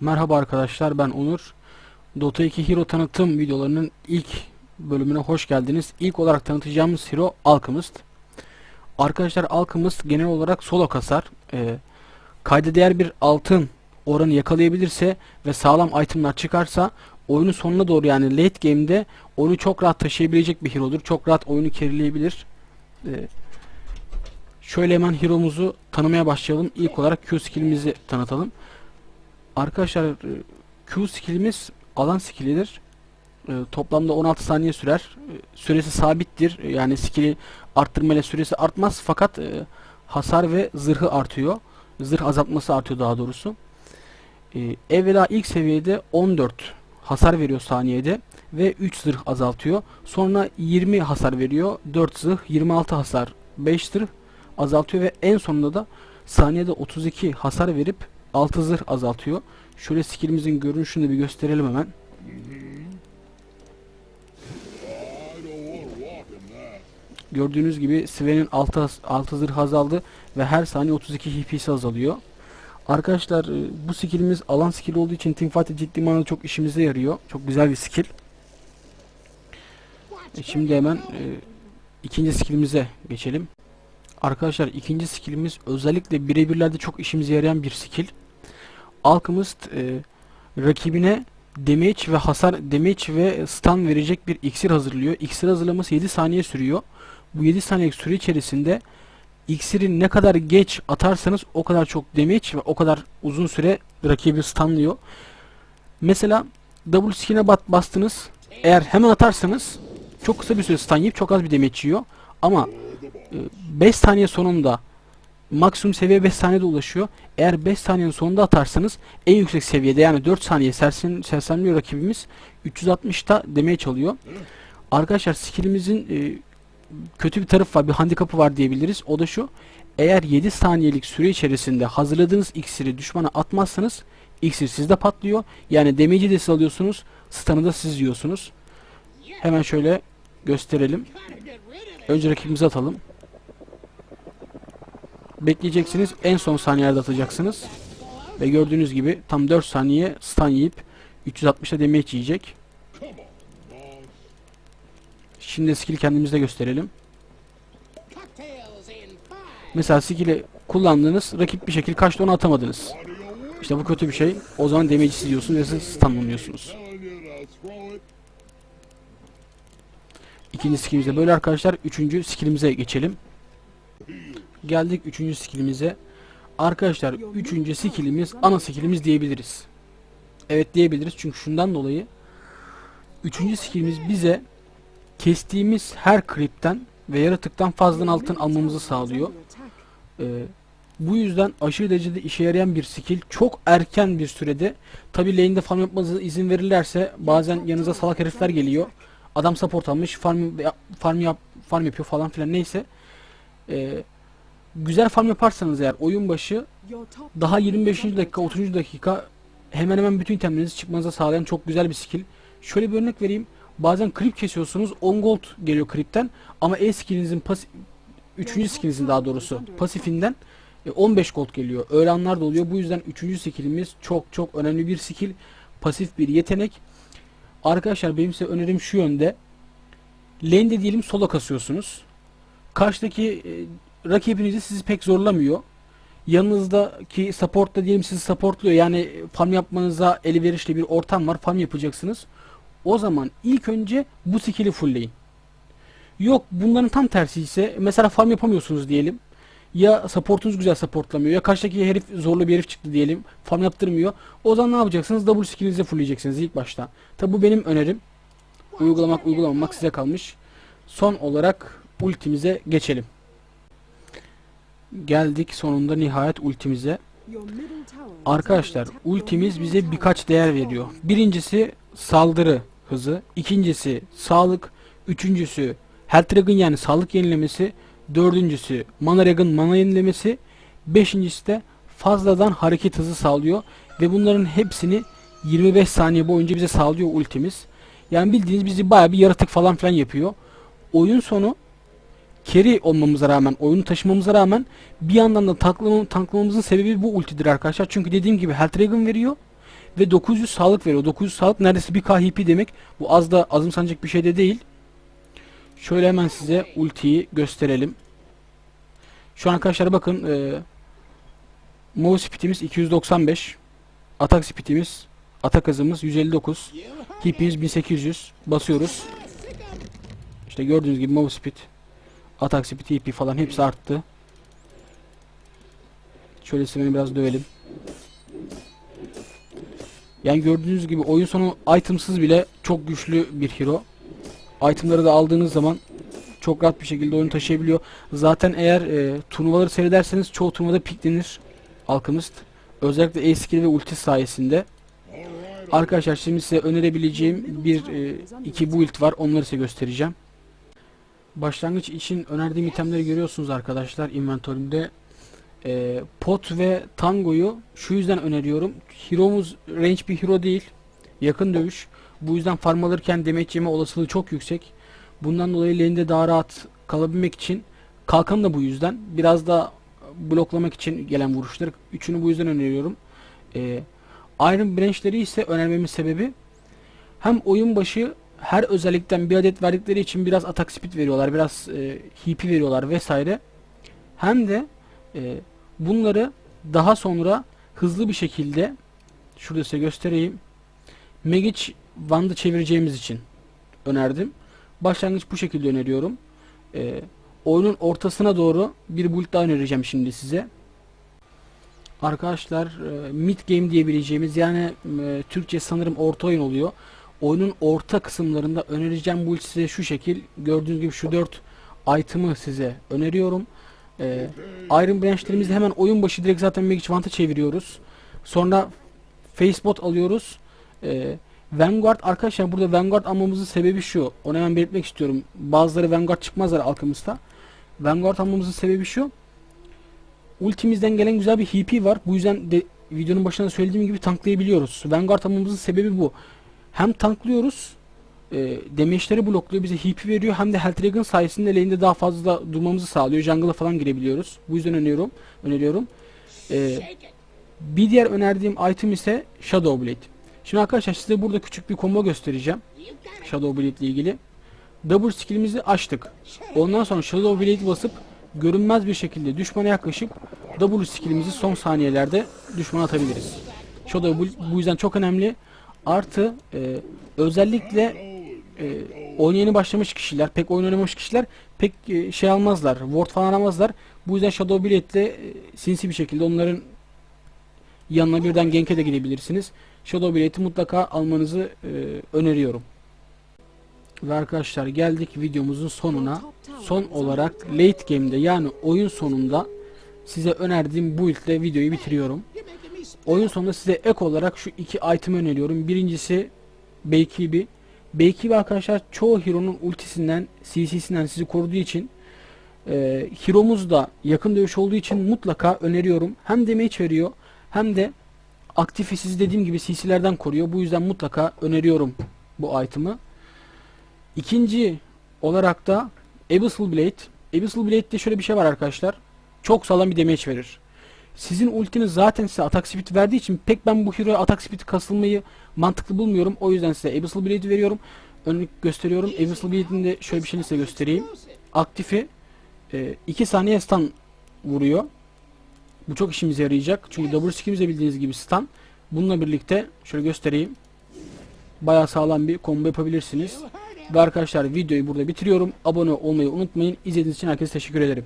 Merhaba arkadaşlar ben Onur. Dota 2 Hero tanıtım videolarının ilk bölümüne hoş geldiniz. İlk olarak tanıtacağımız hero Alchemist. Arkadaşlar Alchemist genel olarak solo kasar. Ee, kayda değer bir altın oranı yakalayabilirse ve sağlam itemlar çıkarsa oyunun sonuna doğru yani late game'de oyunu çok rahat taşıyabilecek bir hero'dur. Çok rahat oyunu carryleyebilir. Ee, şöyle hemen hero'muzu tanımaya başlayalım. İlk olarak Q skill'imizi tanıtalım. Arkadaşlar e, Q skillimiz alan skillidir. E, Toplamda 16 saniye sürer. E, Süresi sabittir. E, Yani skilli arttırmayla süresi artmaz fakat e, hasar ve zırhı artıyor. Zırh azaltması artıyor daha doğrusu. E, Evvela ilk seviyede 14 hasar veriyor saniyede ve 3 zırh azaltıyor. Sonra 20 hasar veriyor. 4 zırh, 26 hasar, 5 zırh azaltıyor ve en sonunda da saniyede 32 hasar verip 6 zırh azaltıyor. Şöyle skillimizin görünüşünü bir gösterelim hemen. Gördüğünüz gibi Sven'in 6, 6 zırh azaldı ve her saniye 32 HP'si azalıyor. Arkadaşlar e, bu skillimiz alan skill olduğu için teamfight'te ciddi manada çok işimize yarıyor. Çok güzel bir skill. E, Şimdi hemen e, ikinci skillimize geçelim. Arkadaşlar ikinci skillimiz özellikle birebirlerde çok işimize yarayan bir skill. Alchemist e, rakibine damage ve hasar damage ve stun verecek bir iksir hazırlıyor. İksir hazırlaması 7 saniye sürüyor. Bu 7 saniyelik süre içerisinde iksiri ne kadar geç atarsanız o kadar çok damage ve o kadar uzun süre rakibi stunlıyor. Mesela double skill'e bat bastınız. Eğer hemen atarsanız çok kısa bir süre stun yiyip çok az bir damage yiyor. Ama 5 saniye sonunda maksimum seviye 5 saniyede ulaşıyor. Eğer 5 saniyenin sonunda atarsanız en yüksek seviyede yani 4 saniye sersen, sersemliyor rakibimiz 360'ta demeye çalıyor. Arkadaşlar skillimizin e, kötü bir tarafı var, bir handikapı var diyebiliriz. O da şu. Eğer 7 saniyelik süre içerisinde hazırladığınız iksiri düşmana atmazsanız iksir sizde patlıyor. Yani damage'i de siz alıyorsunuz, stun'ı da siz yiyorsunuz. Hemen şöyle gösterelim. Önce rakibimizi atalım. Bekleyeceksiniz. En son saniyelerde atacaksınız. Ve gördüğünüz gibi tam 4 saniye stun yiyip 360'a damage yiyecek. Şimdi skill'i kendimizde gösterelim. Mesela skill'i kullandınız. Rakip bir şekilde kaçtı onu atamadınız. İşte bu kötü bir şey. O zaman damage'i siz yiyorsunuz ve siz stunlanıyorsunuz. İkinci skillimize böyle arkadaşlar. Üçüncü skillimize geçelim. Geldik üçüncü skillimize. Arkadaşlar üçüncü skillimiz ana skillimiz diyebiliriz. Evet diyebiliriz çünkü şundan dolayı üçüncü skillimiz bize kestiğimiz her creep'ten ve yaratıktan fazladan altın almamızı sağlıyor. Ee, bu yüzden aşırı derecede işe yarayan bir skill. Çok erken bir sürede tabi lane'de farm yapmanıza izin verirlerse bazen yanınıza salak herifler geliyor. Adam support almış farm, farm, yap, farm yapıyor falan filan neyse. Ee, güzel farm yaparsanız eğer oyun başı daha 25. dakika 30. dakika hemen hemen bütün itemlerinizi çıkmanıza sağlayan çok güzel bir skill. Şöyle bir örnek vereyim. Bazen creep kesiyorsunuz 10 gold geliyor creep'ten ama E skillinizin pasif 3. skillinizin daha doğrusu pasifinden e, 15 gold geliyor. Öyle anlar da oluyor. Bu yüzden 3. skillimiz çok çok önemli bir skill. Pasif bir yetenek. Arkadaşlar benim size önerim şu yönde. Lane'de diyelim solo kasıyorsunuz. Karşıdaki rakibinizi sizi pek zorlamıyor. Yanınızdaki support da diyelim sizi supportluyor. Yani farm yapmanıza elverişli bir ortam var. Farm yapacaksınız. O zaman ilk önce bu skill'i fullleyin. Yok bunların tam tersi ise mesela farm yapamıyorsunuz diyelim. Ya supportunuz güzel supportlamıyor ya karşıdaki herif zorlu bir herif çıktı diyelim. Farm yaptırmıyor. O zaman ne yapacaksınız? Double skill'inizi fullleyeceksiniz ilk başta. Tabi bu benim önerim. Uygulamak uygulamamak size kalmış. Son olarak ultimize geçelim. Geldik sonunda nihayet ultimize. Arkadaşlar ultimiz bize birkaç değer veriyor. Birincisi saldırı hızı, ikincisi sağlık, üçüncüsü health regen yani sağlık yenilemesi, dördüncüsü mana regen mana yenilemesi, beşincisi de fazladan hareket hızı sağlıyor ve bunların hepsini 25 saniye boyunca bize sağlıyor ultimiz. Yani bildiğiniz bizi baya bir yaratık falan filan yapıyor. Oyun sonu carry olmamıza rağmen, oyunu taşımamıza rağmen bir yandan da tanklama, tanklamamızın sebebi bu ultidir arkadaşlar. Çünkü dediğim gibi health regen veriyor ve 900 sağlık veriyor. 900 sağlık neredeyse bir KHP demek. Bu az da azımsanacak bir şey de değil. Şöyle hemen size ultiyi gösterelim. Şu an arkadaşlar bakın e, move speed'imiz 295. Atak speed'imiz atak hızımız 159. HP'miz 1800. Basıyoruz. İşte gördüğünüz gibi move speed, atak speed, HP falan hepsi arttı. Şöyle seni biraz dövelim. Yani gördüğünüz gibi oyun sonu itemsız bile çok güçlü bir hero. Itemları da aldığınız zaman çok rahat bir şekilde oyunu taşıyabiliyor. Zaten eğer e, turnuvaları seyrederseniz çoğu turnuvada piklenir Alchemist. Özellikle E-skill ve ulti sayesinde. Arkadaşlar şimdi size önerebileceğim bir e, iki build var. Onları size göstereceğim. Başlangıç için önerdiğim itemleri görüyorsunuz arkadaşlar inventörümde. E, pot ve tangoyu şu yüzden öneriyorum. Hero'muz range bir hero değil. Yakın dövüş. Bu yüzden farm alırken damage yeme olasılığı çok yüksek. Bundan dolayı lane'de daha rahat kalabilmek için kalkan da bu yüzden. Biraz da bloklamak için gelen vuruşlar. Üçünü bu yüzden öneriyorum. Ee, Iron Branch'leri ise önermemin sebebi hem oyun başı her özellikten bir adet verdikleri için biraz atak speed veriyorlar, biraz e, HP veriyorlar vesaire. Hem de e, bunları daha sonra hızlı bir şekilde şurada size göstereyim. Magic Wand'ı çevireceğimiz için önerdim. Başlangıç bu şekilde öneriyorum. E, oyunun ortasına doğru bir build daha önereceğim şimdi size. Arkadaşlar e, mid game diyebileceğimiz yani e, Türkçe sanırım orta oyun oluyor. Oyunun orta kısımlarında önereceğim build size şu şekil. Gördüğünüz gibi şu 4 item'ı size öneriyorum. E, Iron Branch'lerimizde hemen oyun başı direkt zaten Magic Wand'ı çeviriyoruz. Sonra Facebot alıyoruz. E, Vanguard arkadaşlar burada Vanguard almamızın sebebi şu. Onu hemen belirtmek istiyorum. Bazıları Vanguard çıkmazlar Alchemist'ta. Vanguard almamızın sebebi şu. Ultimizden gelen güzel bir HP var. Bu yüzden de videonun başında söylediğim gibi tanklayabiliyoruz. Vanguard almamızın sebebi bu. Hem tanklıyoruz, e, damage'leri blokluyor, bize HP veriyor. Hem de Health Dragon sayesinde lane'de daha fazla durmamızı sağlıyor. Jungle'a falan girebiliyoruz. Bu yüzden öneriyorum. öneriyorum. E, bir diğer önerdiğim item ise Shadow Blade. Şimdi arkadaşlar size burada küçük bir combo göstereceğim. Shadow Blade ile ilgili. Double skill'imizi açtık. Ondan sonra Shadow Blade basıp görünmez bir şekilde düşmana yaklaşıp double skill'imizi son saniyelerde düşmana atabiliriz. Shadow bu, bu yüzden çok önemli. Artı e, özellikle e, oyuna yeni başlamış kişiler, pek oyun oynamamış kişiler pek e, şey almazlar, ward falan aramazlar. Bu yüzden Shadow Blade ile e, sinsi bir şekilde onların yanına birden gank'e de gidebilirsiniz. Shadow Blade'i mutlaka almanızı e, öneriyorum. Ve arkadaşlar geldik videomuzun sonuna. Son olarak late game'de yani oyun sonunda size önerdiğim build ile videoyu bitiriyorum. Oyun sonunda size ek olarak şu iki item öneriyorum. Birincisi Beykibi. Beykibi arkadaşlar çoğu hero'nun ultisinden, CC'sinden sizi koruduğu için e, hero'muz da yakın dövüş olduğu için mutlaka öneriyorum. Hem damage veriyor hem de aktifi sizi dediğim gibi CC'lerden koruyor. Bu yüzden mutlaka öneriyorum bu item'ı. İkinci olarak da Abyssal Blade. Abyssal Blade'de şöyle bir şey var arkadaşlar. Çok sağlam bir damage verir. Sizin ultiniz zaten size atak speed verdiği için pek ben bu hero'ya atak speed kasılmayı mantıklı bulmuyorum. O yüzden size Abyssal Blade'i veriyorum. Örnek gösteriyorum. Abyssal Blade'in de şöyle bir şeyini size göstereyim. Aktifi 2 e, saniye stun vuruyor. Bu çok işimize yarayacak. Çünkü double skill'imiz de bildiğiniz gibi stun. Bununla birlikte şöyle göstereyim. Bayağı sağlam bir combo yapabilirsiniz. Ve arkadaşlar videoyu burada bitiriyorum. Abone olmayı unutmayın. İzlediğiniz için herkese teşekkür ederim.